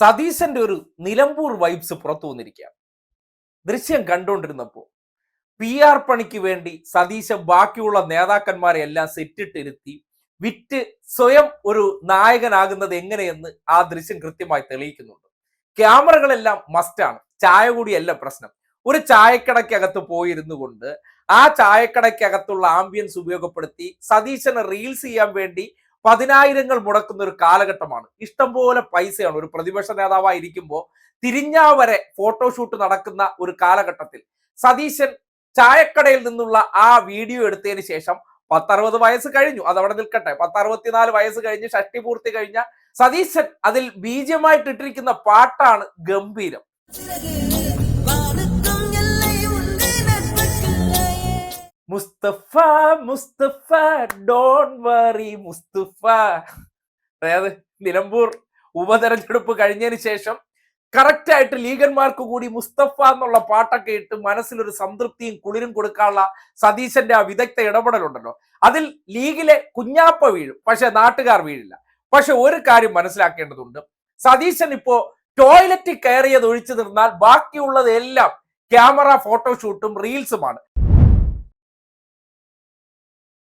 സതീശന്റെ ഒരു നിലമ്പൂർ വൈബ്സ് പുറത്തു വന്നിരിക്കുകയാണ്. ദൃശ്യം കണ്ടുകൊണ്ടിരുന്നപ്പോൾ പി ആർ പണിക്ക് വേണ്ടി സതീശൻ ബാക്കിയുള്ള നേതാക്കന്മാരെ എല്ലാം സെറ്റിട്ടിരുത്തി വിറ്റ് സ്വയം ഒരു നായകനാകുന്നത് എങ്ങനെയെന്ന് ആ ദൃശ്യം കൃത്യമായി തെളിയിക്കുന്നുണ്ട്. ക്യാമറകളെല്ലാം മസ്റ്റാണ് ചായ കൂടിയല്ല പ്രശ്നം. ഒരു ചായക്കടയ്ക്കകത്ത് പോയിരുന്നു കൊണ്ട് ആ ചായക്കടയ്ക്കകത്തുള്ള ആംബിയൻസ് ഉപയോഗപ്പെടുത്തി സതീശനെ റീൽസ് ചെയ്യാൻ വേണ്ടി പതിനായിരങ്ങൾ മുടക്കുന്ന ഒരു കാലഘട്ടമാണ്. ഇഷ്ടംപോലെ പൈസയാണ്. ഒരു പ്രതിപക്ഷ നേതാവായിരിക്കുമ്പോൾ തിരിഞ്ഞാവരെ ഫോട്ടോഷൂട്ട് നടക്കുന്ന ഒരു കാലഘട്ടത്തിൽ. സതീശൻ ചായക്കടയിൽ നിന്നുള്ള ആ വീഡിയോ എടുത്തതിന് ശേഷം പത്തറുപത് വയസ്സ് കഴിഞ്ഞു. അതവിടെ നിൽക്കട്ടെ. പത്തറുപത്തിനാല് വയസ്സ് കഴിഞ്ഞ് ഷഷ്ടി പൂർത്തി കഴിഞ്ഞ സതീശൻ അതിൽ ബീജമായിട്ട് ഇട്ടിരിക്കുന്ന പാട്ടാണ് ഗംഭീരം. Mustafa Mustafa don't worry Mustafa. അതായത് നിലമ്പൂർ ഉപതെരഞ്ഞെടുപ്പ് കഴിഞ്ഞതിന് ശേഷം കറക്റ്റ് ആയിട്ട് ലീഗന്മാർക്ക് കൂടി മുസ്തഫ എന്നുള്ള പാട്ടൊക്കെ ഇട്ട് മനസ്സിലൊരു സംതൃപ്തിയും കുളിരും കൊടുക്കാനുള്ള സതീശന്റെ ആ വിദഗ്ധ ഇടപെടലുണ്ടല്ലോ. അതിൽ ലീഗിലെ കുഞ്ഞാപ്പ വീഴും പക്ഷെ നാട്ടുകാർ വീഴില്ല. പക്ഷെ ഒരു കാര്യം മനസ്സിലാക്കേണ്ടതുണ്ട്. സതീശൻ ഇപ്പോ ടോയ്ലറ്റിൽ കയറിയത് ഒഴിച്ചു നിർന്നാൽ ബാക്കിയുള്ളതെല്ലാം ക്യാമറ ഫോട്ടോഷൂട്ടും റീൽസുമാണ്